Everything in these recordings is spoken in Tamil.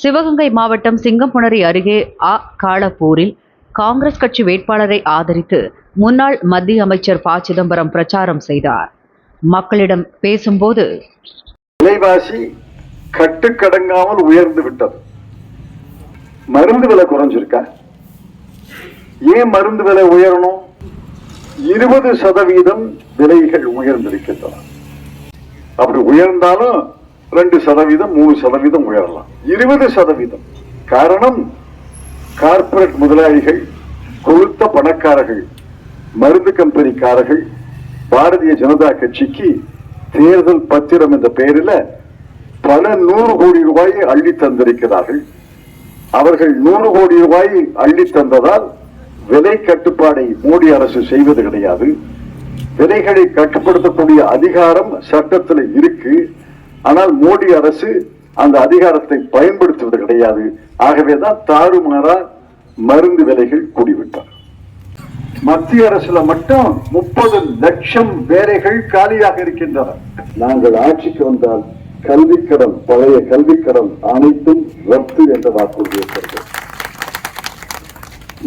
சிவகங்கை மாவட்டம் சிங்கம்புணரி அருகே அ. காலப்பூரில் காங்கிரஸ் கட்சி வேட்பாளரை ஆதரித்து முன்னாள் மத்திய அமைச்சர் ப. சிதம்பரம் பிரச்சாரம் செய்தார். மக்களிடம் பேசும்போது விலைவாசி கட்டுக்கடங்காமல் உயர்ந்து விட்டது. மருந்து விலை குறைஞ்சிருக்கா? ஏன் மருந்து விலை உயரணும்? இருபது சதவீதம் விலைகள் உயர்ந்திருக்கின்றன. அப்படி உயர்ந்தாலும் ரெண்டு சதவீதம் மூணு சதவீதம் உயரலாம். இருபது சதவீதம். காரணம் கார்ப்பரேட் முதலாளிகள் கொழுத்த பணக்காரர்கள் மருந்து கம்பெனிக்காரர்கள் பாரதிய ஜனதா கட்சிக்கு தேர்தல் பத்திரம் என்ற பெயரில் பல நூறு கோடி ரூபாயை அள்ளி தந்திருக்கிறார்கள். அவர்கள் நூறு கோடி ரூபாய் அள்ளி தந்ததால் விலை கட்டுப்பாடை மோடி அரசு செய்வது கிடையாது. விலைகளை கட்டுப்படுத்தக்கூடிய அதிகாரம் சட்டத்தில் இருக்கு. ஆனால் மோடி அரசு அந்த அதிகாரத்தை பயன்படுத்துவது கிடையாது. ஆகவேதான் தாறுமாறா மருந்து விலைகள் கூடிவிட்டார் மத்திய அரசுல மட்டும் முப்பது லட்சம் வேலைகள் காலியாக இருக்கின்றன. நாங்கள் ஆட்சிக்கு வந்தால் கல்விக்கடன் பழைய கல்விக்கடன் அனைத்தும் ரத்து என்ற வாக்குறுதி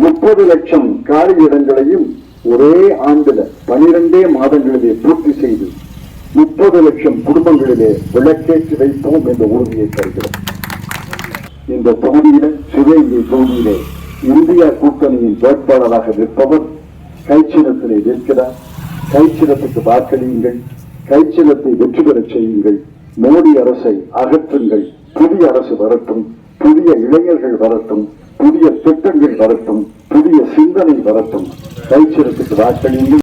முப்பது லட்சம் காலி இடங்களையும் ஒரே ஆண்டுல பனிரெண்டே மாதங்களிலே பூர்த்தி செய்து முப்பது லட்சம் குடும்பங்களிலே விளக்கேற்றி வைப்போம் என்ற உறுதியை தருகிறோம். இந்த தொகுதியில சிவகங்கை தொகுதியிலே இந்தியா கூட்டணியின் வேட்பாளராக நிற்பவர் கைச்சிலத்திலே நிற்கிறார். கைச்சிலத்துக்கு வாக்களியுங்கள். கைச்சிலத்தை வெற்றி பெறச் செய்யுங்கள். மோடி அரசை அகற்றுங்கள். புதிய அரசு வரட்டும். புதிய இளைஞர்கள் வரட்டும். புதிய திட்டங்கள் வரட்டும். புதிய சிந்தனை வரட்டும். கைச்சிலத்துக்கு வாக்களியுங்கள்.